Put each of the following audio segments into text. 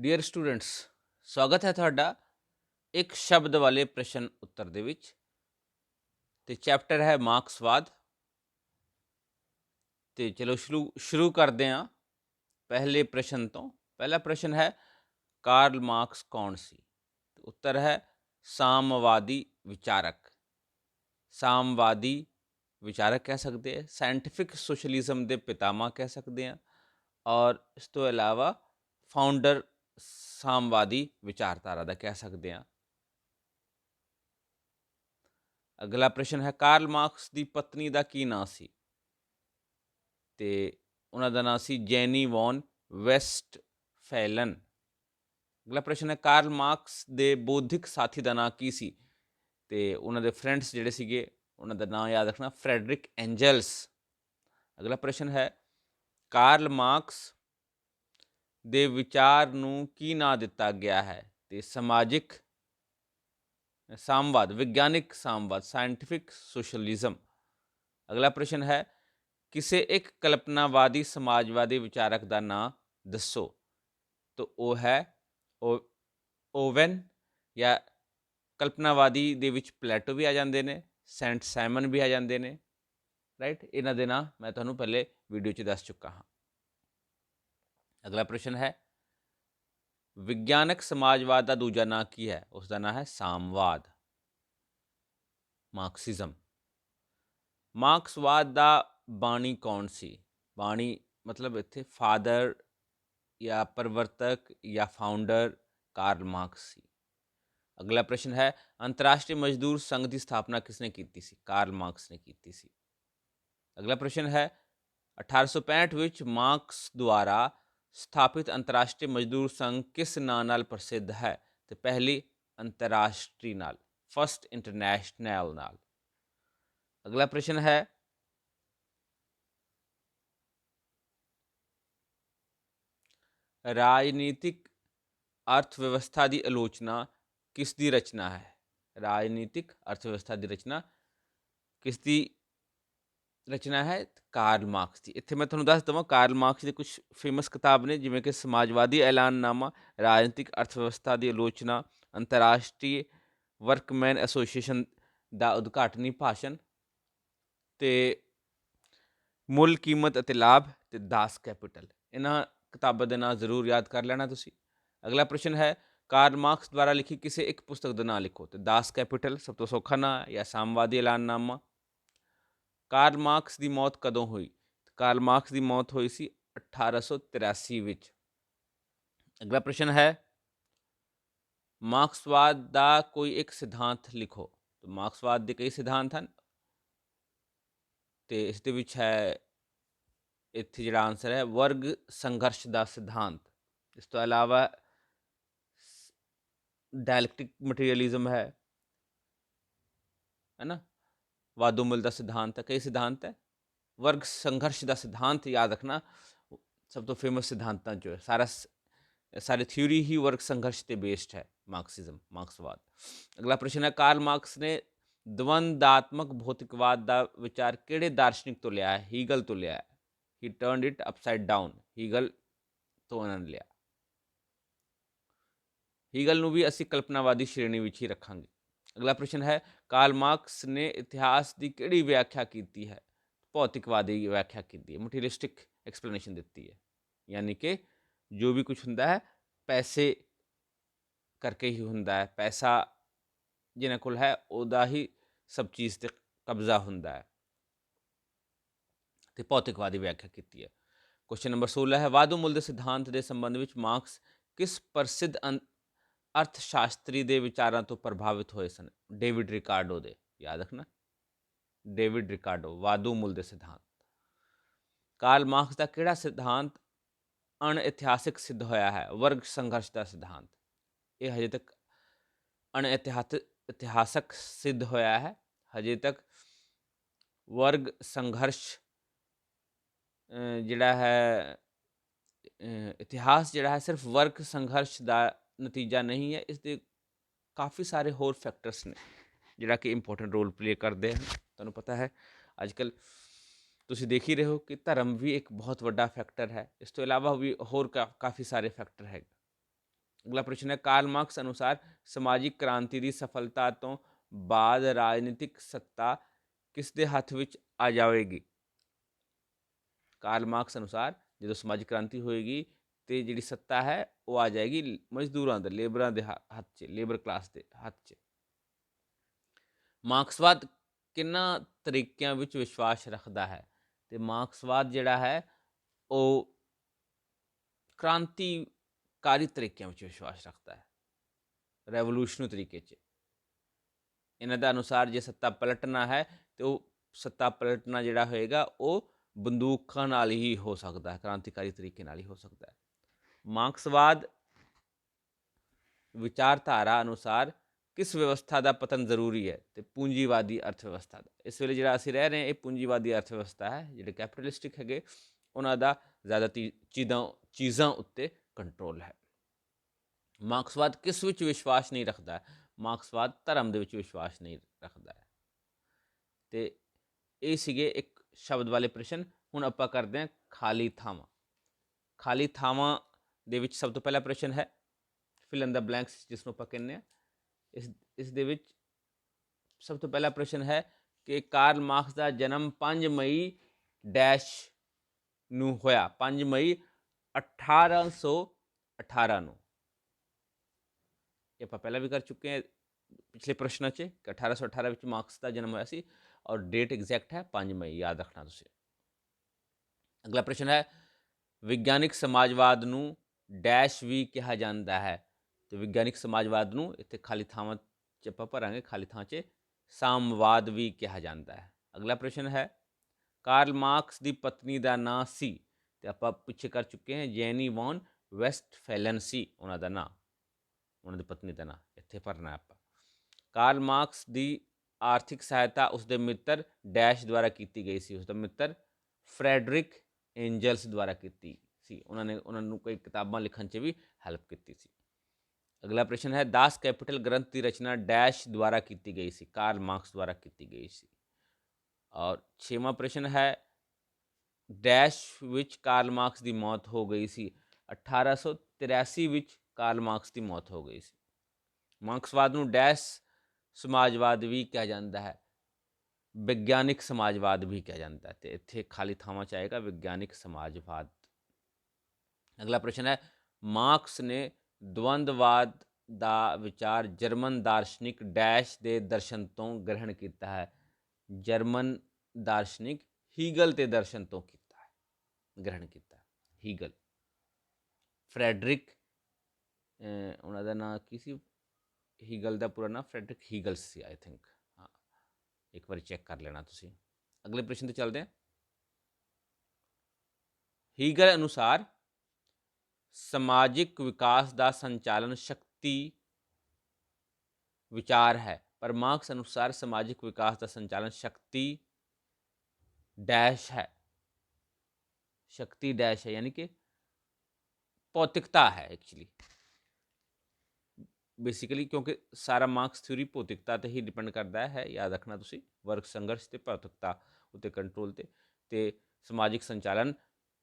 Dear students ਸਵਾਗਤ ਹੈ ਤੁਹਾਡਾ ਇੱਕ ਸ਼ਬਦ ਵਾਲੇ ਪ੍ਰਸ਼ਨ ਉੱਤਰ ਦੇ ਵਿੱਚ। ਤੇ ਚੈਪਟਰ ਹੈ ਮਾਰਕਸਵਾਦ ਤੇ ਚਲੋ ਸ਼ੁਰੂ ਸ਼ੁਰੂ ਕਰਦੇ ਹਾਂ ਪਹਿਲੇ ਪ੍ਰਸ਼ਨ ਤੋਂ। ਪਹਿਲਾ ਪ੍ਰਸ਼ਨ ਹੈ, ਕਾਰਲ ਮਾਰਕਸ ਕੌਣ ਸੀ? ਉੱਤਰ ਹੈ, ਸਾਮਵਾਦੀ ਵਿਚਾਰਕ। ਸਾਮਵਾਦੀ ਵਿਚਾਰਕ ਕਹਿ ਸਕਦੇ ਹਾਂ ਸਾਇੰਟਿਫਿਕ ਸੋਸ਼ਲਿਜ਼ਮ ਦੇ ਪਿਤਾਮਾ ਕਹਿ ਸਕਦੇ ਹਾਂ ਔਰ ਇਸ ਤੋਂ ਇਲਾਵਾ ਫਾਊਂਡਰ ਸਾਮਵਾਦੀ ਵਿਚਾਰਧਾਰਾ ਦਾ ਕਹਿ ਸਕਦੇ ਹਾਂ। ਅਗਲਾ ਪ੍ਰਸ਼ਨ ਹੈ, ਕਾਰਲ ਮਾਰਕਸ ਦੀ ਪਤਨੀ ਦਾ ਕੀ ਨਾਂ ਸੀ? ਤੇ ਉਹਨਾਂ ਦਾ ਨਾਂ ਸੀ ਜੈਨੀ ਵੌਨ ਵੈਸਟ ਫੈਲਨ ਅਗਲਾ ਪ੍ਰਸ਼ਨ ਹੈ, ਕਾਰਲ ਮਾਰਕਸ ਦੇ ਬੌਧਿਕ ਸਾਥੀ ਦਾ ਨਾਂ ਕੀ ਸੀ? ਤੇ ਉਹਨਾਂ ਦੇ ਫਰੈਂਡਸ ਜਿਹੜੇ ਸੀਗੇ, ਉਹਨਾਂ ਦਾ ਨਾਂ ਯਾਦ ਰੱਖਣਾ, ਫ੍ਰੈਡਰਿਕ ਐਂਜਲਸ। ਅਗਲਾ ਪ੍ਰਸ਼ਨ ਹੈ, ਕਾਰਲ ਮਾਰਕਸ ਦੇ ਵਿਚਾਰ ਨੂੰ ਕੀ ਨਾਂ ਦਿੱਤਾ ਗਿਆ ਹੈ? ਤੇ ਸਮਾਜਿਕ ਸਾਮਵਾਦ, ਵਿਗਿਆਨਿਕ ਸਾਮਵਾਦ ਸਾਇੰਟਿਫਿਕ ਸੋਸ਼ਲਿਜ਼ਮ ਅਗਲਾ ਪ੍ਰਸ਼ਨ ਹੈ, ਕਿਸੇ ਇੱਕ ਕਲਪਨਾਵਾਦੀ ਸਮਾਜਵਾਦੀ ਵਿਚਾਰਕ ਦਾ ਨਾਂ ਦੱਸੋ? ਤਾਂ ਉਹ ਹੈ ਓਵਨ ਜਾਂ ਕਲਪਨਾਵਾਦੀ ਦੇ ਵਿੱਚ ਪਲੇਟੋ ਵੀ ਆ ਜਾਂਦੇ ਨੇ, ਸੈਂਟ ਸਾਈਮਨ ਵੀ ਆ ਜਾਂਦੇ ਨੇ। ਰਾਈਟ? ਇਹਨਾਂ ਦੇ ਨਾਂ ਮੈਂ ਤੁਹਾਨੂੰ ਪਹਿਲੇ ਵੀਡੀਓ 'ਚ ਦੱਸ ਚੁੱਕਾ ਹਾਂ। ਅਗਲਾ ਪ੍ਰਸ਼ਨ ਹੈ ਵਿਗਿਆਨਕ ਸਮਾਜਵਾਦ ਦਾ ਦੂਜਾ ਨਾਂ ਕੀ ਹੈ ਉਸ ਦਾ ਨਾਂ ਹੈ ਸਾਮਵਾਦ ਮਾਰਕਸਿਜ਼ਮ ਮਾਰਕਸਵਾਦ ਦਾ ਬਾਣੀ ਕੌਣ ਸੀ ਬਾਣੀ ਮਤਲਬ ਇੱਥੇ ਫਾਦਰ ਜਾਂ ਪਰਵਰਤਕ ਜਾਂ ਫਾਊਂਡਰ ਕਾਰਲ ਮਾਰਕਸ ਸੀ ਅਗਲਾ ਪ੍ਰਸ਼ਨ ਹੈ ਅੰਤਰਰਾਸ਼ਟਰੀ ਮਜ਼ਦੂਰ ਸੰਘ ਦੀ ਸਥਾਪਨਾ ਕਿਸਨੇ ਕੀਤੀ ਸੀ ਕਾਰਲ ਮਾਰਕਸ ਨੇ ਕੀਤੀ ਸੀ ਅਗਲਾ ਪ੍ਰਸ਼ਨ ਹੈ 1865 ਵਿੱਚ ਮਾਰਕਸ ਦੁਆਰਾ ਸਥਾਪਿਤ ਅੰਤਰਰਾਸ਼ਟਰੀ ਮਜ਼ਦੂਰ ਸੰਘ ਕਿਸ ਨਾਂ ਨਾਲ ਪ੍ਰਸਿੱਧ ਹੈ? ਤੇ ਪਹਿਲੀ, ਅੰਤਰਰਾਸ਼ਟਰੀ ਨਾਲ ਫਸਟ ਇੰਟਰਨੈਸ਼ਨਲ ਨਾਲ। ਅਗਲਾ ਪ੍ਰਸ਼ਨ ਹੈ, ਰਾਜਨੀਤਿਕ ਅਰਥ ਵਿਵਸਥਾ ਦੀ ਆਲੋਚਨਾ ਕਿਸ ਦੀ ਰਚਨਾ ਹੈ? ਰਾਜਨੀਤਿਕ ਅਰਥ ਵਿਵਸਥਾ ਦੀ ਰਚਨਾ ਕਿਸ ਦੀ ਰਚਨਾ ਹੈ ਕਾਰਲ ਮਾਰਕਸ ਦੀ। ਇੱਥੇ ਮੈਂ ਤੁਹਾਨੂੰ ਦੱਸ ਦਵਾਂ, ਕਾਰਲ ਮਾਰਕਸ ਦੀ ਕੁਝ ਫੇਮਸ ਕਿਤਾਬ ਨੇ, ਜਿਵੇਂ ਕਿ ਸਮਾਜਵਾਦੀ ਐਲਾਨਨਾਮਾ, ਰਾਜਨੀਤਿਕ ਅਰਥ ਵਿਵਸਥਾ ਦੀ ਆਲੋਚਨਾ, ਅੰਤਰਰਾਸ਼ਟਰੀ ਵਰਕਮੈਨ ਐਸੋਸੀਏਸ਼ਨ ਦਾ ਉਦਘਾਟਨੀ ਭਾਸ਼ਣ ਤੇ ਮੁੱਲ, ਕੀਮਤ ਅਤੇ ਲਾਭ ਤੇ ਦਾਸ ਕੈਪੀਟਲ। ਇਹਨਾਂ ਕਿਤਾਬਾਂ ਦੇ ਨਾਂ ਜ਼ਰੂਰ ਯਾਦ ਕਰ ਲੈਣਾ ਤੁਸੀਂ। ਅਗਲਾ ਪ੍ਰਸ਼ਨ ਹੈ, ਕਾਰਲ ਮਾਰਕਸ ਦੁਆਰਾ ਲਿਖੀ ਕਿਸੇ ਇੱਕ ਪੁਸਤਕ ਦਾ ਨਾਂ ਲਿਖੋ ਤੇ ਦਾਸ ਕੈਪੀਟਲ ਸਭ ਤੋਂ ਸੌਖਾ ਨਾਂ ਹੈ ਜਾਂ ਸਾਮਵਾਦੀ ਐਲਾਨਨਾਮਾ? ਕਾਰਲ ਮਾਰਕਸ ਦੀ ਮੌਤ ਕਦੋਂ ਹੋਈ? ਕਾਰਲ ਮਾਰਕਸ ਦੀ ਮੌਤ ਹੋਈ ਸੀ 1883 ਵਿੱਚ। ਅਗਲਾ ਪ੍ਰਸ਼ਨ ਹੈ, ਮਾਰਕਸਵਾਦ ਦਾ ਕੋਈ ਇੱਕ ਸਿਧਾਂਤ ਲਿਖੋ। ਤਾਂ ਮਾਰਕਸਵਾਦ ਦੇ ਕਈ ਸਿਧਾਂਤ ਹਨ। ਤੇ ਇਸ ਦੇ ਵਿੱਚ ਹੈ, ਇੱਥੇ ਜਿਹੜਾ ਆਨਸਰ ਹੈ, ਵਰਗ ਸੰਘਰਸ਼ ਦਾ ਸਿਧਾਂਤ। ਇਸ ਤੋਂ ਇਲਾਵਾ ਡਾਇਲੈਕਟਿਕ ਮਟੀਰੀਅਲਿਜ਼ਮ ਹੈ। ਹੈ ਨਾ ਮੁੱਲ ਦਾ ਸਿਧਾਂਤ ਹੈ। ਕਈ ਸਿਧਾਂਤ ਹੈ? ਵਰਗ ਸੰਘਰਸ਼ ਦਾ ਸਿਧਾਂਤ ਯਾਦ ਰੱਖਣਾ ਸਭ ਤੋਂ ਫੇਮਸ ਸਿਧਾਂਤਾਂ 'ਚੋਂ ਹੈ। ਸਾਰਾ ਸਾਰੀ ਥਿਊਰੀ ਹੀ ਵਰਗ ਸੰਘਰਸ਼ ਤੇ ਬੇਸਡ ਹੈ ਮਾਰਕਸਿਜ਼ਮ, ਮਾਰਕਸਵਾਦ। ਅਗਲਾ ਪ੍ਰਸ਼ਨ ਹੈ, ਕਾਰਲ ਮਾਰਕਸ ਨੇ ਦਵੰਦਾਤਮਕ ਭੌਤਿਕਵਾਦ ਦਾ ਵਿਚਾਰ ਕਿਹੜੇ ਦਾਰਸ਼ਨਿਕ ਤੋਂ ਲਿਆ ਹੈ? ਹੀਗਲ ਤੋਂ ਲਿਆ ਹੈ। He turned it upside down Hegel ਤੋਂ ਉਹਨਾਂ ਨੇ ਲਿਆ। ਹੀਗਲ ਨੂੰ ਵੀ ਅਸੀਂ ਕਲਪਨਾਵਾਦੀ ਸ਼੍ਰੇਣੀ ਵਿੱਚ ਹੀ ਰੱਖਾਂਗੇ। ਅਗਲਾ ਪ੍ਰਸ਼ਨ ਹੈ, ਕਾਰਲ ਮਾਰਕਸ ਨੇ ਇਤਿਹਾਸ ਦੀ ਕਿਹੜੀ ਵਿਆਖਿਆ ਕੀਤੀ ਹੈ? ਭੌਤਿਕਵਾਦੀ ਵਿਆਖਿਆ ਕੀਤੀ ਹੈ, ਮਟੀਰੀਅਲਿਸਟਿਕ ਐਕਸਪਲੇਨੇਸ਼ਨ ਦਿੱਤੀ ਹੈ। ਯਾਨੀ ਕਿ ਜੋ ਵੀ ਕੁਝ ਹੁੰਦਾ ਹੈ, ਪੈਸੇ ਕਰਕੇ ਹੀ ਹੁੰਦਾ ਹੈ, ਪੈਸਾ ਜਿਹਨਾਂ ਕੋਲ ਹੈ, ਉਹਦਾ ਹੀ ਸਭ ਚੀਜ਼ ਤੇ ਕਬਜ਼ਾ ਹੁੰਦਾ ਹੈ। ਤੇ ਭੌਤਿਕਵਾਦੀ ਵਿਆਖਿਆ ਕੀਤੀ ਹੈ। ਕੁਐਸਚਨ ਨੰਬਰ 16 ਹੈ, ਵਾਧੂ ਮੁੱਲ ਦੇ ਸਿਧਾਂਤ ਦੇ ਸੰਬੰਧ ਵਿੱਚ ਮਾਰਕਸ ਕਿਸ ਪ੍ਰਸਿੱਧ ਅਰਥ ਸ਼ਾਸਤਰੀ ਦੇ ਵਿਚਾਰਾਂ ਤੋਂ ਪ੍ਰਭਾਵਿਤ ਹੋਏ ਸਨ। ਡੇਵਿਡ ਰਿਕਾਰਡੋ ਦੇ, ਯਾਦ ਰੱਖਣਾ। ਡੇਵਿਡ ਰਿਕਾਰਡੋ, ਵਾਧੂ ਮੁੱਲ ਦੇ ਸਿਧਾਂਤ। ਕਾਰਲ ਮਾਰਕਸ ਦਾ ਕਿਹੜਾ ਸਿਧਾਂਤ ਅਣ ਇਤਿਹਾਸਿਕ ਸਿੱਧ ਹੋਇਆ ਹੈ? ਵਰਗ ਸੰਘਰਸ਼ ਦਾ ਸਿਧਾਂਤ। ਇਹ ਹਜੇ ਤੱਕ ਅਣ ਇਤਿਹਾਸਕ ਸਿੱਧ ਹੋਇਆ ਹੈ। ਹਜੇ ਤੱਕ ਵਰਗ ਸੰਘਰਸ਼ ਜਿਹੜਾ ਹੈ ਇਤਿਹਾਸ ਜਿਹੜਾ ਹੈ ਸਿਰਫ ਵਰਗ ਸੰਘਰਸ਼ ਦਾ ਨਤੀਜਾ ਨਹੀਂ ਹੈ, ਇਸ ਦੇ ਕਾਫੀ ਸਾਰੇ ਹੋਰ ਫੈਕਟਰਸ ਨੇ, ਜਿਹੜਾ ਕਿ ਇੰਪੋਰਟੈਂਟ ਰੋਲ ਪਲੇ ਕਰਦੇ ਹਨ। ਤੁਹਾਨੂੰ ਪਤਾ ਹੈ ਅੱਜ ਕੱਲ ਤੁਸੀਂ ਦੇਖ ਹੀ ਰਹੇ ਹੋ ਕਿ ਧਰਮ ਵੀ ਇੱਕ ਬਹੁਤ ਵੱਡਾ ਫੈਕਟਰ ਹੈ। ਇਸ ਤੋਂ ਇਲਾਵਾ ਵੀ ਹੋਰ ਕਾ- ਕਾਫੀ ਸਾਰੇ ਫੈਕਟਰ ਹੈ ਅਗਲਾ ਪ੍ਰਸ਼ਨ ਹੈ ਕਾਰਲ ਮਾਰਕਸ ਅਨੁਸਾਰ ਸਮਾਜਿਕ ਕ੍ਰਾਂਤੀ ਦੀ ਸਫਲਤਾ ਤੋਂ ਬਾਅਦ ਰਾਜਨੀਤਿਕ ਸੱਤਾ ਕਿਸ ਦੇ ਹੱਥ ਵਿੱਚ ਆ ਜਾਵੇਗੀ? ਕਾਰਲ ਮਾਰਕਸ ਅਨੁਸਾਰ ਜਦੋਂ ਸਮਾਜਿਕ ਕ੍ਰਾਂਤੀ ਹੋਏਗੀ ਤੇ ਜਿਹੜੀ ਸੱਤਾ ਹੈ, ਉਹ ਆ ਜਾਏਗੀ ਮਜ਼ਦੂਰਾਂ ਦੇ, ਲੇਬਰਾਂ ਦੇ ਹੱਥ 'ਚ, ਲੇਬਰ ਕਲਾਸ ਦੇ ਹੱਥ 'ਚ। ਮਾਰਕਸਵਾਦ ਕਿੰਨਾ ਤਰੀਕਿਆਂ ਵਿੱਚ ਵਿਸ਼ਵਾਸ ਰੱਖਦਾ ਹੈ? ਤੇ ਮਾਰਕਸਵਾਦ ਜਿਹੜਾ ਹੈ, ਉਹ ਕ੍ਰਾਂਤੀਕਾਰੀ ਤਰੀਕਿਆਂ ਵਿੱਚ ਵਿਸ਼ਵਾਸ ਰੱਖਦਾ ਹੈ। ਰੈਵੋਲੂਸ਼ਨਰੀ ਤਰੀਕੇ 'ਚ। ਇਹਨਾਂ ਦਾ ਅਨੁਸਾਰ ਜੇ ਸੱਤਾ ਪਲਟਣਾ ਹੈ, ਤੇ ਉਹ ਸੱਤਾ ਪਲਟਣਾ ਜਿਹੜਾ ਹੋਏਗਾ, ਉਹ ਬੰਦੂਕਾਂ ਨਾਲ ਹੀ ਹੋ ਸਕਦਾ ਹੈ, ਕ੍ਰਾਂਤੀਕਾਰੀ ਤਰੀਕੇ ਨਾਲ ਹੀ ਹੋ ਸਕਦਾ ਹੈ। ਮਾਰਕਸਵਾਦ ਵਿਚਾਰਧਾਰਾ ਅਨੁਸਾਰ ਕਿਸ ਵਿਵਸਥਾ ਦਾ ਪਤਨ ਜ਼ਰੂਰੀ ਹੈ ਤੇ ਪੂੰਜੀਵਾਦੀ ਅਰਥ ਵਿਵਸਥਾ ਦਾ? ਇਸ ਵੇਲੇ ਜਿਹੜਾ ਅਸੀਂ ਰਹਿ ਰਹੇ ਹਾਂ, ਇਹ ਪੂੰਜੀਵਾਦੀ ਅਰਥ ਵਿਵਸਥਾ ਹੈ, ਜਿਹੜੇ ਕੈਪੀਟਲਿਸਟਿਕ ਹੈਗੇ, ਉਹਨਾਂ ਦਾ ਜ਼ਿਆਦਾ ਤੀ- ਚੀਜ਼ਾਂ ਚੀਜ਼ਾਂ ਉੱਤੇ ਕੰਟਰੋਲ ਹੈ। ਮਾਰਕਸਵਾਦ ਕਿਸ ਵਿੱਚ ਵਿਸ਼ਵਾਸ ਨਹੀਂ ਰੱਖਦਾ? ਮਾਰਕਸਵਾਦ ਧਰਮ ਦੇ ਵਿੱਚ ਵਿਸ਼ਵਾਸ ਨਹੀਂ ਰੱਖਦਾ ਹੈ। ਤੇ ਇਹ ਸੀਗੇ ਇੱਕ ਸ਼ਬਦ ਵਾਲੇ ਪ੍ਰਸ਼ਨ। ਹੁਣ ਆਪਾਂ ਕਰਦੇ ਹਾਂ ਖਾਲੀ ਥਾਵਾਂ। ਖਾਲੀ ਥਾਵਾਂ ਦੇ ਵਿੱਚ ਸਭ ਤੋਂ ਪਹਿਲਾ ਪ੍ਰਸ਼ਨ ਹੈ ਫਿਲ ਇਨ ਦਾ ਬਲੈਂਕਸ ਜਿਸ ਨੂੰ ਆਪਾਂ ਕਹਿੰਦੇ ਆ ਇਸ ਇਸ ਦੇ ਵਿੱਚ ਸਭ ਤੋਂ ਪਹਿਲਾ ਪ੍ਰਸ਼ਨ ਹੈ ਕਿ ਕਾਰਲ ਮਾਰਕਸ ਦਾ ਜਨਮ 5 ਮਈ ਡੈਸ਼ ਨੂੰ ਹੋਇਆ। 5 ਮਈ 1818 ਨੂੰ। ਇਹ ਆਪਾਂ ਪਹਿਲਾਂ ਵੀ ਕਰ ਚੁੱਕੇ ਹਾਂ ਪਿਛਲੇ ਪ੍ਰਸ਼ਨਾਂ 'ਚ ਕਿ 1818 ਵਿੱਚ ਮਾਰਕਸ ਦਾ ਜਨਮ ਹੋਇਆ ਸੀ ਔਰ ਡੇਟ ਐਗਜ਼ੈਕਟ ਹੈ 5 ਮਈ, ਯਾਦ ਰੱਖਣਾ ਤੁਸੀਂ। ਅਗਲਾ ਪ੍ਰਸ਼ਨ ਹੈ, ਵਿਗਿਆਨਿਕ ਸਮਾਜਵਾਦ ਨੂੰ ਡੈਸ਼ ਵੀ ਕਿਹਾ ਜਾਂਦਾ ਹੈ। ਤੇ ਵਿਗਿਆਨਿਕ ਸਮਾਜਵਾਦ ਨੂੰ ਇੱਥੇ ਖਾਲੀ ਥਾਵਾਂ 'ਚ ਆਪਾਂ ਭਰਾਂਗੇ, ਖਾਲੀ ਥਾਂ 'ਚ ਸਾਮਵਾਦ ਵੀ ਕਿਹਾ ਜਾਂਦਾ ਹੈ। ਅਗਲਾ ਪ੍ਰਸ਼ਨ ਹੈ, ਕਾਰਲ ਮਾਰਕਸ ਦੀ ਪਤਨੀ ਦਾ ਨਾਂ ਸੀ ਤੇ ਆਪਾਂ ਪਿੱਛੇ ਕਰ ਚੁੱਕੇ ਹਾਂ, ਜੈਨੀ ਵੌਨ ਵੈਸਟਫੈਲਨ ਸੀ ਉਹਨਾਂ ਦਾ ਨਾਂ, ਉਹਨਾਂ ਦੀ ਪਤਨੀ ਦਾ ਨਾਂ, ਇੱਥੇ ਭਰਨਾ ਆਪਾਂ। ਕਾਰਲ ਮਾਰਕਸ ਦੀ ਆਰਥਿਕ ਸਹਾਇਤਾ ਉਸ ਦੇ ਮਿੱਤਰ ਡੈਸ਼ ਦੁਆਰਾ ਕੀਤੀ ਗਈ ਸੀ, ਉਸ ਦਾ ਮਿੱਤਰ ਫਰੈਡਰਿਕ ਐਂਜਲਸ ਦੁਆਰਾ ਕੀਤੀ ਸੀ। ਉਹਨਾਂ ਨੇ ਉਹਨਾਂ ਨੂੰ ਕਈ ਕਿਤਾਬਾਂ ਲਿਖਣ 'ਚ ਵੀ ਹੈਲਪ ਕੀਤੀ ਸੀ। ਅਗਲਾ ਪ੍ਰਸ਼ਨ ਹੈ, ਦਾਸ ਕੈਪੀਟਲ ਗ੍ਰੰਥ ਦੀ ਰਚਨਾ ਡੈਸ਼ ਦੁਆਰਾ ਕੀਤੀ ਗਈ ਸੀ, ਕਾਰਲ ਮਾਰਕਸ ਦੁਆਰਾ ਕੀਤੀ ਗਈ ਸੀ। ਔਰ ਛੇਵਾਂ ਪ੍ਰਸ਼ਨ ਹੈ, ਡੈਸ਼ ਵਿੱਚ ਕਾਰਲ ਮਾਰਕਸ ਦੀ ਮੌਤ ਹੋ ਗਈ ਸੀ 1883 ਵਿੱਚ ਕਾਰਲ ਮਾਰਕਸ ਦੀ ਮੌਤ ਹੋ ਗਈ ਸੀ। ਮਾਰਕਸਵਾਦ ਨੂੰ ਡੈਸ਼ ਸਮਾਜਵਾਦ ਵੀ ਕਿਹਾ ਜਾਂਦਾ ਹੈ, ਵਿਗਿਆਨਿਕ ਸਮਾਜਵਾਦ ਵੀ ਕਿਹਾ ਜਾਂਦਾ ਹੈ। ਤੇ ਇੱਥੇ ਖਾਲੀ ਥਾਵਾਂ ਚ ਆਏਗਾ, ਵਿਗਿਆਨਿਕ ਸਮਾਜਵਾਦ ਅਗਲਾ ਪ੍ਰਸ਼ਨ ਹੈ, ਮਾਰਕਸ ਨੇ ਦਵੰਦਵਾਦ ਦਾ ਵਿਚਾਰ ਜਰਮਨ ਦਾਰਸ਼ਨਿਕ ਡੈਸ਼ ਦੇ ਦਰਸ਼ਨ ਤੋਂ ਗ੍ਰਹਿਣ ਕੀਤਾ ਹੈ। ਜਰਮਨ ਦਾਰਸ਼ਨਿਕ ਹੀਗਲ ਤੇ ਦਰਸ਼ਨ ਤੋਂ ਕੀਤਾ ਹੈ, ਗ੍ਰਹਿਣ ਕੀਤਾ ਹੀਗਲ। ਫਰੈਡਰਿਕ ਉਹਨਾਂ ਦਾ ਨਾਮ ਕੀ ਸੀ? ਹੀਗਲ ਦਾ ਪੂਰਾ ਨਾਮ ਫਰੈਡਰਿਕ ਹੀਗਲ ਸੀ ਆਈ ਥਿੰਕ ਹਾਂ, ਇੱਕ ਵਾਰੀ ਚੈੱਕ ਕਰ ਲੈਣਾ ਤੁਸੀਂ। ਅਗਲੇ ਪ੍ਰਸ਼ਨ ਤੇ ਚੱਲਦੇ ਹਾਂ। ਹੀਗਲ ਅਨੁਸਾਰ ਸਮਾਜਿਕ ਵਿਕਾਸ ਦਾ ਸੰਚਾਲਨ ਸ਼ਕਤੀ ਵਿਚਾਰ ਹੈ। ਪਰ ਮਾਰਕਸ ਅਨੁਸਾਰ ਸਮਾਜਿਕ ਵਿਕਾਸ ਦਾ ਸੰਚਾਲਨ ਸ਼ਕਤੀ ਡੈਸ਼ ਹੈ। ਸ਼ਕਤੀ ਡੈਸ਼ ਹੈ, ਯਾਨੀ ਕਿ ਭੌਤਿਕਤਾ ਹੈ ਐਕਚੁਅਲੀ ਬੇਸਿਕਲੀ ਕਿਉਂਕਿ ਸਾਰਾ ਮਾਰਕਸ ਥਿਊਰੀ ਭੌਤਿਕਤਾ ਤੇ ਹੀ ਡਿਪੈਂਡ ਕਰਦਾ ਹੈ। ਯਾਦ ਰੱਖਣਾ ਤੁਸੀਂ, ਵਰਗ ਸੰਘਰਸ਼ ਤੇ ਭੌਤਿਕਤਾ ਉਤੇ ਕੰਟਰੋਲ ਤੇ ਤੇ ਸਮਾਜਿਕ ਸੰਚਾਲਨ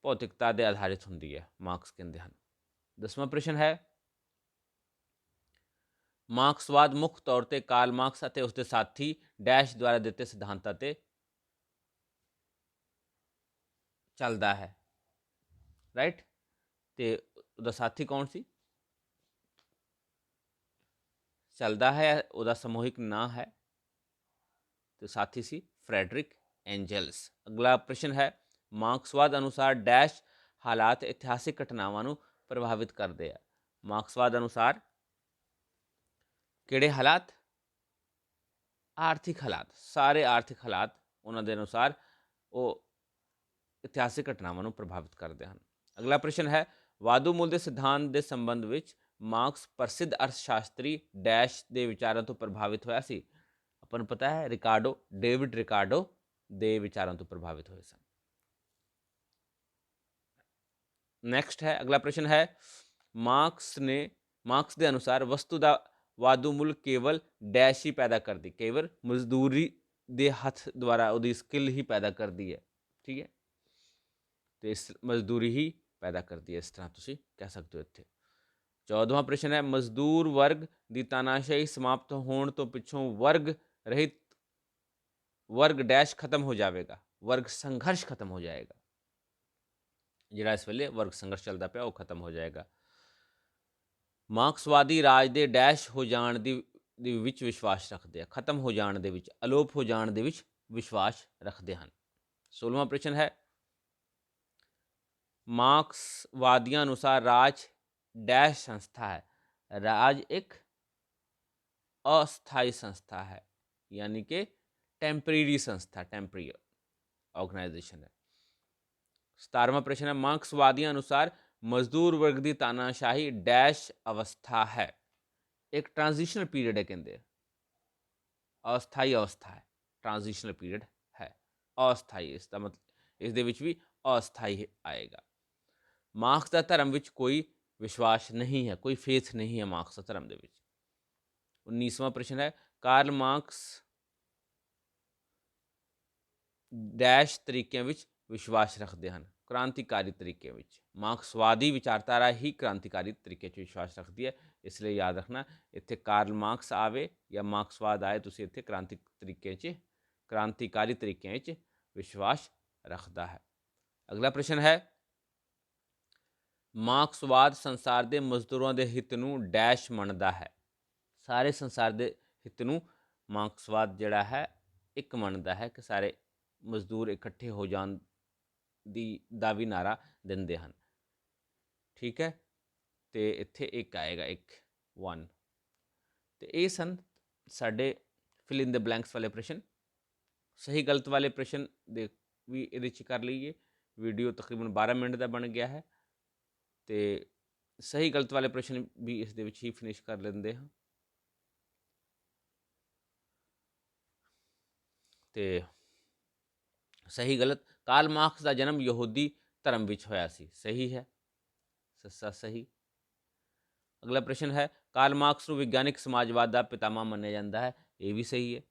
ਭੌਤਿਕਤਾ ਦੇ ਆਧਾਰਿਤ ਹੁੰਦੀ ਹੈ, ਮਾਰਕਸ ਕਹਿੰਦੇ ਹਨ। ਦਸਵਾਂ ਪ੍ਰਸ਼ਨ ਹੈ, ਮਾਰਕਸਵਾਦ ਮੁੱਖ ਤੌਰ ਤੇ ਕਾਰਲ ਮਾਰਕਸ ਅਤੇ ਉਸਦੇ ਸਾਥੀ ਡੈਸ਼ ਦੁਆਰਾ ਦਿੱਤੇ ਸਿਧਾਂਤਾਂ ਤੇ ਚੱਲਦਾ ਹੈ। ਰਾਈਟ ਤੇ ਉਹਦਾ ਸਾਥੀ ਕੌਣ ਸੀ? ਚੱਲਦਾ ਹੈ, ਉਹਦਾ ਸਮੂਹਿਕ ਨਾਂ ਹੈ, ਤੇ ਸਾਥੀ ਸੀ ਫਰੈਡਰਿਕ ਐਂਜਲਸ। ਅਗਲਾ ਪ੍ਰਸ਼ਨ ਹੈ ਮਾਰਕਸਵਾਦ ਅਨੁਸਾਰ ਡੈਸ਼ ਹਾਲਾਤ ਇਤਿਹਾਸਿਕ ਘਟਨਾਵਾਂ ਨੂੰ ਪ੍ਰਭਾਵਿਤ ਕਰਦੇ ਆ। ਮਾਰਕਸਵਾਦ ਅਨੁਸਾਰ ਕਿਹੜੇ ਹਾਲਾਤ? ਆਰਥਿਕ ਹਾਲਾਤ, ਸਾਰੇ ਆਰਥਿਕ ਹਾਲਾਤ ਉਹਨਾਂ ਦੇ ਅਨੁਸਾਰ ਉਹ ਇਤਿਹਾਸਿਕ ਘਟਨਾਵਾਂ ਨੂੰ ਪ੍ਰਭਾਵਿਤ ਕਰਦੇ ਹਨ। ਅਗਲਾ ਪ੍ਰਸ਼ਨ ਹੈ, ਵਾਧੂ ਮੁੱਲ ਦੇ ਸਿਧਾਂਤ ਦੇ ਸੰਬੰਧ ਵਿੱਚ ਮਾਰਕਸ ਪ੍ਰਸਿੱਧ ਅਰਥਸ਼ਾਸਤਰੀ ਡੈਸ਼ ਦੇ ਵਿਚਾਰਾਂ ਤੋਂ ਪ੍ਰਭਾਵਿਤ ਹੋਇਆ ਸੀ। ਆਪਾਂ ਨੂੰ ਪਤਾ ਹੈ, ਰਿਕਾਰਡੋ, ਡੇਵਿਡ ਰਿਕਾਰਡੋ ਦੇ ਵਿਚਾਰਾਂ ਤੋਂ ਪ੍ਰਭਾਵਿਤ ਹੋਏ ਸਨ। ਨੈਕਸਟ ਹੈ ਅਗਲਾ ਪ੍ਰਸ਼ਨ ਹੈ ਮਾਰਕਸ ਨੇ ਮਾਰਕਸ ਦੇ ਅਨੁਸਾਰ ਵਸਤੂ ਦਾ ਵਾਧੂ ਮੁੱਲ ਕੇਵਲ ਡੈਸ਼ ਹੀ ਪੈਦਾ ਕਰਦੀ ਕੇਵਲ ਮਜ਼ਦੂਰੀ ਦੇ ਹੱਥ ਦੁਆਰਾ ਉਹਦੀ ਸਕਿੱਲ ਹੀ ਪੈਦਾ ਕਰਦੀ ਹੈ ਠੀਕ ਹੈ ਤੇ ਇਸ ਮਜ਼ਦੂਰੀ ਹੀ ਪੈਦਾ ਕਰਦੀ ਹੈ ਇਸ ਤਰ੍ਹਾਂ ਤੁਸੀਂ ਕਹਿ ਸਕਦੇ ਹੋ ਇੱਥੇ 14ਵਾਂ ਪ੍ਰਸ਼ਨ ਹੈ ਮਜ਼ਦੂਰ ਵਰਗ ਦੀ ਤਾਨਾਸ਼ਾਹੀ ਸਮਾਪਤ ਹੋਣ ਤੋਂ ਪਿੱਛੋਂ ਵਰਗ ਰਹਿਤ ਵਰਗ ਡੈਸ਼ ਖਤਮ ਹੋ ਜਾਵੇਗਾ ਵਰਗ ਸੰਘਰਸ਼ ਖਤਮ ਹੋ ਜਾਏਗਾ ਜਿਹੜਾ ਇਸ ਵੇਲੇ ਵਰਗ ਸੰਘਰਸ਼ ਚੱਲਦਾ ਪਿਆ, ਉਹ ਖਤਮ ਹੋ ਜਾਏਗਾ। ਮਾਰਕਸਵਾਦੀ ਰਾਜ ਦੇ ਡੈਸ਼ ਹੋ ਜਾਣ ਦੀ, ਦੇ ਵਿੱਚ ਵਿਸ਼ਵਾਸ ਰੱਖਦੇ ਆ। ਖਤਮ ਹੋ ਜਾਣ ਦੇ ਵਿੱਚ, ਅਲੋਪ ਹੋ ਜਾਣ ਦੇ ਵਿੱਚ ਵਿਸ਼ਵਾਸ ਰੱਖਦੇ ਹਨ। 16ਵਾਂ ਪ੍ਰਸ਼ਨ ਹੈ, ਮਾਰਕਸਵਾਦੀਆਂ ਅਨੁਸਾਰ ਰਾਜ ਡੈਸ਼ ਸੰਸਥਾ ਹੈ। ਰਾਜ ਇੱਕ ਅਸਥਾਈ ਸੰਸਥਾ ਹੈ, ਯਾਨੀ ਕਿ ਟੈਂਪਰੇਰੀ ਸੰਸਥਾ, ਟੈਂਪਰੇਰੀ ਆਰਗੇਨਾਈਜੇਸ਼ਨ ਹੈ। 17ਵਾਂ ਪ੍ਰਸ਼ਨ ਹੈ, ਮਾਰਕਸਵਾਦੀਆਂ ਅਨੁਸਾਰ ਮਜ਼ਦੂਰ ਵਰਗ ਦੀ ਤਾਨਾਸ਼ਾਹੀ ਡੈਸ਼ ਅਵਸਥਾ ਹੈ। ਇੱਕ ਟ੍ਰਾਂਜੀਸ਼ਨਲ ਪੀਰੀਅਡ ਹੈ ਕਹਿੰਦੇ ਅਸਥਾਈ ਅਵਸਥਾ ਹੈ ਟ੍ਰਾਂਜੀਸ਼ਨਲ ਪੀਰੀਅਡ ਹੈ। ਅਸਥਾਈ, ਇਸ ਦਾ ਮਤਲਬ, ਇਸ ਦੇ ਵਿੱਚ ਵੀ ਅਸਥਾਈ ਆਏਗਾ। ਮਾਰਕਸ ਦਾ ਧਰਮ ਵਿੱਚ ਕੋਈ ਵਿਸ਼ਵਾਸ ਨਹੀਂ ਹੈ, ਕੋਈ ਫੇਥ ਨਹੀਂ ਹੈ ਮਾਰਕਸ ਦਾ ਧਰਮ ਦੇ ਵਿੱਚ। 19ਵਾਂ ਪ੍ਰਸ਼ਨ ਹੈ, ਕਾਰਲ ਮਾਰਕਸ ਡੈਸ਼ ਤਰੀਕਿਆਂ ਵਿੱਚ ਵਿਸ਼ਵਾਸ ਰੱਖਦੇ ਹਨ ਕ੍ਰਾਂਤੀਕਾਰੀ ਤਰੀਕੇ ਵਿੱਚ। ਮਾਰਕਸਵਾਦੀ ਵਿਚਾਰਧਾਰਾ ਹੀ ਕ੍ਰਾਂਤੀਕਾਰੀ ਤਰੀਕੇ 'ਚ ਵਿਸ਼ਵਾਸ ਰੱਖਦੀ ਹੈ, ਇਸ ਲਈ ਯਾਦ ਰੱਖਣਾ, ਇੱਥੇ ਕਾਰਲ ਮਾਰਕਸ ਆਵੇ ਜਾਂ ਮਾਰਕਸਵਾਦ ਆਏ, ਤੁਸੀਂ ਇੱਥੇ ਕ੍ਰਾਂਤੀ ਤਰੀਕੇ 'ਚ, ਕ੍ਰਾਂਤੀਕਾਰੀ ਤਰੀਕਿਆਂ ਵਿੱਚ ਵਿਸ਼ਵਾਸ ਰੱਖਦਾ ਹੈ। ਅਗਲਾ ਪ੍ਰਸ਼ਨ ਹੈ, ਮਾਰਕਸਵਾਦ ਸੰਸਾਰ ਦੇ ਮਜ਼ਦੂਰਾਂ ਦੇ ਹਿੱਤ ਨੂੰ ਡੈਸ਼ ਮੰਨਦਾ ਹੈ। ਸਾਰੇ ਸੰਸਾਰ ਦੇ ਹਿੱਤ ਨੂੰ ਮਾਰਕਸਵਾਦ ਜਿਹੜਾ ਹੈ, ਇੱਕ ਮੰਨਦਾ ਹੈ ਕਿ ਸਾਰੇ ਮਜ਼ਦੂਰ ਇਕੱਠੇ ਹੋ ਜਾਣ ਦੀ, ਦਾ ਵੀ ਨਾਰਾ ਦਿੰਦੇ ਹਨ। ਠੀਕ ਹੈ? ਤੇ ਇੱਥੇ ਇੱਕ ਆਏਗਾ, ਇੱਕ 1 ਤੇ ਇਹ ਸਨ ਸਾਡੇ ਫਿਲ ਇਨ ਦ ਬਲੈਂਕਸ ਵਾਲੇ ਪ੍ਰਸ਼ਨ। ਸਹੀ ਗਲਤ ਵਾਲੇ ਪ੍ਰਸ਼ਨ ਦੇ ਵੀ ਇਹਦੇ ਚ ਕਰ ਲਈਏ। ਵੀਡੀਓ ਤਕਰੀਬਨ 12 ਮਿੰਟ ਦਾ ਬਣ ਗਿਆ ਹੈ। ਤੇ ਸਹੀ ਗਲਤ ਵਾਲੇ ਪ੍ਰਸ਼ਨ ਵੀ ਇਸ ਦੇ ਵਿੱਚ ਹੀ ਫਿਨਿਸ਼ ਕਰ ਲੈਂਦੇ ਹਾਂ। ਤੇ ਸਹੀ ਗਲਤ। ਕਾਰਲ ਮਾਰਕਸ ਦਾ ਜਨਮ ਯਹੂਦੀ ਧਰਮ ਵਿੱਚ ਹੋਇਆ ਸੀ। ਸਹੀ ਹੈ? ਸੱਸਾ ਸਹੀ। ਅਗਲਾ ਪ੍ਰਸ਼ਨ ਹੈ ਕਾਰਲ ਮਾਰਕਸ ਨੂੰ ਵਿਗਿਆਨਿਕ ਸਮਾਜਵਾਦ ਦਾ ਪਿਤਾਮਾ ਮੰਨਿਆ ਜਾਂਦਾ ਹੈ। ਇਹ ਵੀ ਸਹੀ ਹੈ।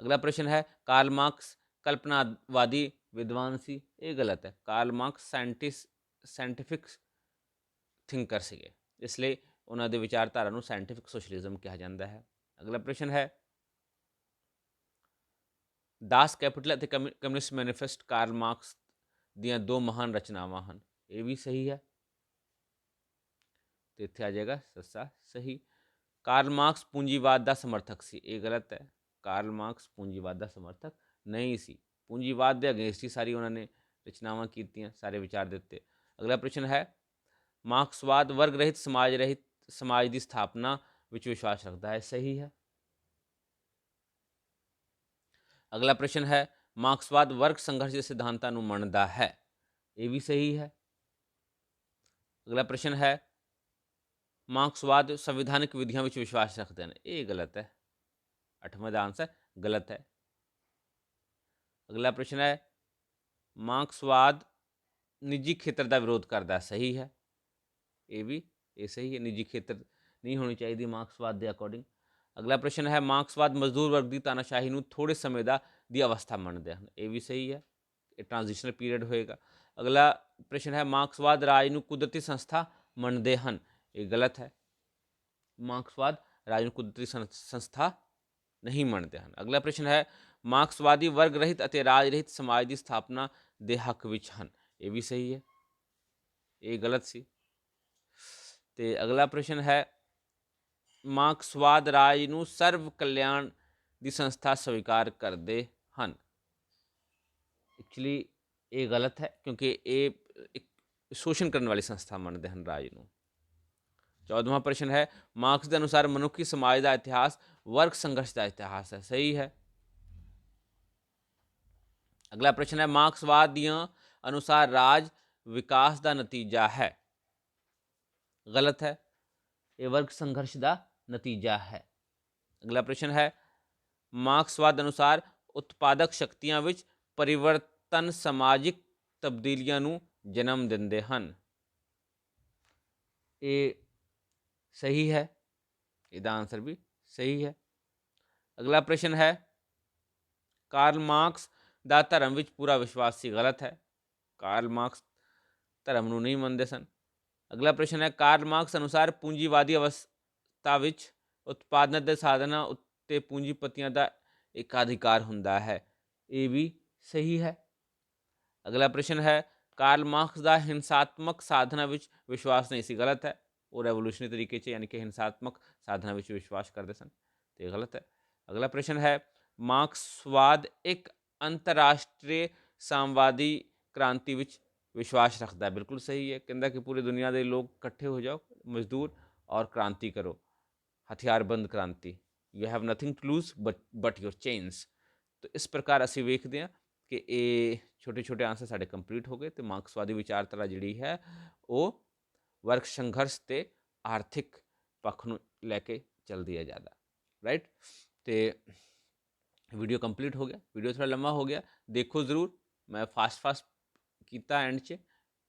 ਅਗਲਾ ਪ੍ਰਸ਼ਨ ਹੈ ਕਾਰਲ ਮਾਰਕਸ ਕਲਪਨਾਵਾਦੀ ਵਿਦਵਾਨ ਸੀ। ਇਹ ਗਲਤ ਹੈ। Karl Marx scientist scientific thinker ਸੀਗੇ। ਇਸ ਲਈ ਉਹਨਾਂ ਦੇ ਵਿਚਾਰਧਾਰਾ ਨੂੰ ਸਾਇੰਟਿਫਿਕ ਸੋਸ਼ਲਿਜ਼ਮ ਕਿਹਾ ਜਾਂਦਾ ਹੈ। ਅਗਲਾ ਪ੍ਰਸ਼ਨ ਹੈ ਦਾਸ ਕੈਪੀਟਲ ਅਤੇ ਕਮਿਊਨਿਸਟ ਮੈਨੀਫੈਸਟ ਕਾਰਲ ਮਾਰਕਸ ਦੀਆਂ ਦੋ ਮਹਾਨ ਰਚਨਾਵਾਂ ਹਨ। ਇਹ ਵੀ ਸਹੀ ਹੈ। ਤੇ ਇੱਥੇ ਆ ਜਾਏਗਾ ਸੱਸਾ ਸਹੀ। ਕਾਰਲ ਮਾਰਕਸ ਪੂੰਜੀਵਾਦ ਦਾ ਸਮਰਥਕ ਸੀ। ਇਹ ਗਲਤ ਹੈ। ਕਾਰਲ ਮਾਰਕਸ ਪੂੰਜੀਵਾਦ ਦਾ ਸਮਰਥਕ ਨਹੀਂ ਸੀ। ਪੂੰਜੀਵਾਦ ਦੇ ਅਗੇਂਸਟ ਹੀ ਸਾਰੀ ਉਹਨਾਂ ਨੇ ਰਚਨਾਵਾਂ ਕੀਤੀਆਂ, ਸਾਰੇ ਵਿਚਾਰ ਦਿੱਤੇ ਅਗਲਾ ਪ੍ਰਸ਼ਨ ਹੈ, ਮਾਰਕਸਵਾਦ ਵਰਗ ਰਹਿਤ ਸਮਾਜ ਰਹਿਤ ਸਮਾਜ ਦੀ ਸਥਾਪਨਾ ਵਿੱਚ ਵਿਸ਼ਵਾਸ ਰੱਖਦਾ ਹੈ। ਸਹੀ ਹੈ। ਅਗਲਾ ਪ੍ਰਸ਼ਨ ਹੈ, ਮਾਰਕਸਵਾਦ ਵਰਗ ਸੰਘਰਸ਼ ਦੇ ਸਿਧਾਂਤਾਂ ਨੂੰ ਮੰਨਦਾ ਹੈ। ਇਹ ਵੀ ਸਹੀ ਹੈ। ਅਗਲਾ ਪ੍ਰਸ਼ਨ ਹੈ, ਮਾਰਕਸਵਾਦ ਸੰਵਿਧਾਨਕ ਵਿਧੀਆਂ ਵਿੱਚ ਵਿਸ਼ਵਾਸ ਰੱਖਦੇ ਨੇ ਇਹ ਗਲਤ ਹੈ। ਅੱਠਵਾਂ ਦਾ ਆਨਸਰ ਗਲਤ ਹੈ। ਅਗਲਾ ਪ੍ਰਸ਼ਨ ਹੈ, ਮਾਰਕਸਵਾਦ ਨਿੱਜੀ ਖੇਤਰ ਦਾ ਵਿਰੋਧ ਕਰਦਾ ਸਹੀ ਹੈ। ਇਹ ਵੀ, ਇਹ ਸਹੀ ਹੈ। ਨਿੱਜੀ ਖੇਤਰ ਨਹੀਂ ਹੋਣੀ ਚਾਹੀਦੀ ਮਾਰਕਸਵਾਦ ਦੇ ਅਕੋਰਡਿੰਗ ਅਗਲਾ ਪ੍ਰਸ਼ਨ ਹੈ, ਮਾਰਕਸਵਾਦ ਮਜ਼ਦੂਰ ਵਰਗ ਦੀ ਤਾਨਾਸ਼ਾਹੀ ਨੂੰ ਥੋੜੇ ਸਮੇਂ ਦਾ ਦੀ ਅਵਸਥਾ ਮੰਨਦੇ ਹਨ। ਇਹ ਵੀ ਸਹੀ ਹੈ, ਇਹ ਟ੍ਰਾਂਜੀਸ਼ਨਲ ਪੀਰੀਅਡ ਹੋਏਗਾ। ਅਗਲਾ ਪ੍ਰਸ਼ਨ ਹੈ, ਮਾਰਕਸਵਾਦ ਰਾਜ ਨੂੰ ਕੁਦਰਤੀ ਸੰਸਥਾ ਮੰਨਦੇ ਹਨ। ਇਹ ਗਲਤ ਹੈ। ਮਾਰਕਸਵਾਦ ਰਾਜ ਨੂੰ ਕੁਦਰਤੀ ਸੰਸਥਾ ਨਹੀਂ ਮੰਨਦੇ ਹਨ। ਅਗਲਾ ਪ੍ਰਸ਼ਨ ਹੈ, ਮਾਰਕਸਵਾਦੀ ਵਰਗ ਰਹਿਤ ਅਤੇ ਰਾਜ ਰਹਿਤ ਸਮਾਜ ਦੀ ਸਥਾਪਨਾ ਦੇ ਹੱਕ ਵਿੱਚ ਹਨ। ਇਹ ਵੀ ਸਹੀ ਹੈ। ਇਹ ਗਲਤ ਸੀ। ਤੇ ਅਗਲਾ ਪ੍ਰਸ਼ਨ ਹੈ ਮਾਰਕਸਵਾਦ ਰਾਜ ਨੂੰ ਸਰਵ ਕਲਿਆਣ ਦੀ ਸੰਸਥਾ ਸਵੀਕਾਰ ਕਰਦੇ ਹਨ। ਐਕਚੁਅਲੀ ਇਹ ਗਲਤ ਹੈ ਕਿਉਂਕਿ ਇਹ ਇੱਕ ਸ਼ੋਸ਼ਣ ਕਰਨ ਵਾਲੀ ਸੰਸਥਾ ਮੰਨਦੇ ਹਨ ਰਾਜ ਨੂੰ। 14ਵਾਂ ਪ੍ਰਸ਼ਨ ਹੈ, ਮਾਰਕਸ ਦੇ ਅਨੁਸਾਰ ਮਨੁੱਖੀ ਸਮਾਜ ਦਾ ਇਤਿਹਾਸ, ਵਰਗ ਸੰਘਰਸ਼ ਦਾ ਇਤਿਹਾਸ ਹੈ। ਸਹੀ ਹੈ। ਅਗਲਾ ਪ੍ਰਸ਼ਨ ਹੈ, ਮਾਰਕਸਵਾਦ ਦੀਆਂ ਅਨੁਸਾਰ ਰਾਜ ਵਿਕਾਸ ਦਾ ਨਤੀਜਾ ਹੈ। ਗਲਤ ਹੈ। ਇਹ ਵਰਗ ਸੰਘਰਸ਼ ਦਾ ਨਤੀਜਾ ਹੈ। ਅਗਲਾ ਪ੍ਰਸ਼ਨ ਹੈ ਮਾਰਕਸਵਾਦ ਅਨੁਸਾਰ ਉਤਪਾਦਕ ਸ਼ਕਤੀਆਂ ਵਿੱਚ ਪਰਿਵਰਤਨ ਸਮਾਜਿਕ ਤਬਦੀਲੀਆਂ ਨੂੰ ਜਨਮ ਦਿੰਦੇ ਹਨ। ਇਹ ਸਹੀ ਹੈ? ਇਹਦਾ ਆਨਸਰ ਵੀ ਸਹੀ ਹੈ। ਅਗਲਾ ਪ੍ਰਸ਼ਨ ਹੈ, ਕਾਰਲ ਮਾਰਕਸ ਦਾ ਧਰਮ ਵਿੱਚ ਪੂਰਾ ਵਿਸ਼ਵਾਸ ਸੀ, ਗਲਤ ਹੈ। ਕਾਰਲ ਮਾਰਕਸ ਧਰਮ ਨੂੰ ਨਹੀਂ ਮੰਨਦੇ ਸਨ। ਅਗਲਾ ਪ੍ਰਸ਼ਨ ਹੈ, ਕਾਰਲ ਮਾਰਕਸ ਅਨੁਸਾਰ ਪੂੰਜੀਵਾਦੀ ਅਵਸਥਾ ਵਿੱਚ ਉਤਪਾਦਨ ਦੇ ਸਾਧਨਾਂ ਉੱਤੇ ਪੂੰਜੀਪਤੀਆਂ ਦਾ ਏਕਾਧਿਕਾਰ ਹੁੰਦਾ ਹੈ। ਇਹ ਵੀ ਸਹੀ ਹੈ। ਅਗਲਾ ਪ੍ਰਸ਼ਨ ਹੈ, ਕਾਰਲ ਮਾਰਕਸ ਦਾ ਹਿੰਸਾਤਮਕ ਸਾਧਨਾਂ ਵਿੱਚ ਵਿਸ਼ਵਾਸ ਨਹੀਂ ਸੀ, ਗਲਤ ਹੈ। ਉਹ ਰੈਵੋਲੂਸ਼ਨਰੀ ਤਰੀਕੇ 'ਚ ਯਾਨੀ ਕਿ ਹਿੰਸਾਤਮਕ ਸਾਧਨਾਂ ਵਿੱਚ ਵਿਸ਼ਵਾਸ ਕਰਦੇ ਸਨ, ਤੇ ਇਹ ਗਲਤ ਹੈ। ਅਗਲਾ ਪ੍ਰਸ਼ਨ ਹੈ ਮਾਰਕਸਵਾਦ ਇੱਕ ਅੰਤਰਰਾਸ਼ਟਰੀ ਸਾਮਵਾਦੀ ਕ੍ਰਾਂਤੀ ਵਿੱਚ ਵਿਸ਼ਵਾਸ ਰੱਖਦਾ ਹੈ। ਬਿਲਕੁਲ ਸਹੀ ਹੈ। ਕਹਿੰਦਾ ਕਿ ਪੂਰੀ ਦੁਨੀਆ ਦੇ ਲੋਕ ਇਕੱਠੇ ਹੋ ਜਾਓ, ਮਜ਼ਦੂਰ ਔਰ ਕ੍ਰਾਂਤੀ ਕਰੋ। ਹਥਿਆਰਬੰਦ ਕ੍ਰਾਂਤੀ you have nothing to lose but but your chains ਤਾਂ ਇਸ ਪ੍ਰਕਾਰ ਅਸੀਂ ਵੇਖਦੇ ਹਾਂ ਕਿ ਇਹ ਛੋਟੇ ਛੋਟੇ ਆਂਸਰ ਸਾਡੇ ਕੰਪਲੀਟ ਹੋ ਗਏ ਤੇ ਮਾਰਕਸਵਾਦੀ ਵਿਚਾਰਧਾਰਾ ਜਿਹੜੀ ਹੈ ਉਹ ਵਰਗ ਸੰਘਰਸ਼ ਤੇ ਆਰਥਿਕ ਪੱਖ ਨੂੰ ਲੈ ਕੇ ਚੱਲਦੀ ਹੈ ਜ਼ਿਆਦਾ ਰਾਈਟ ਤੇ ਵੀਡੀਓ ਕੰਪਲੀਟ ਹੋ ਗਿਆ ਵੀਡੀਓ ਥੋੜਾ ਲੰਮਾ ਹੋ ਗਿਆ ਦੇਖੋ ਜ਼ਰੂਰ ਮੈਂ ਫਾਸਟ ਫਾਸਟ ਕੀਤਾ ਐਂਡ 'ਚ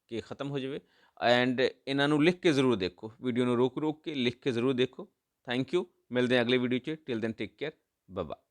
ਕਿ ਖਤਮ ਹੋ ਜਾਵੇ ਐਂਡ ਇਹਨਾਂ ਨੂੰ ਲਿਖ ਕੇ ਜ਼ਰੂਰ ਦੇਖੋ ਵੀਡੀਓ ਨੂੰ ਰੋਕ ਰੋਕ ਕੇ ਲਿਖ ਕੇ ਜ਼ਰੂਰ ਦੇਖੋ ਥੈਂਕ ਯੂ ਮਿਲਦੇ ਹਾਂ ਅਗਲੇ ਵੀਡੀਓ 'ਚ। Till then take care bye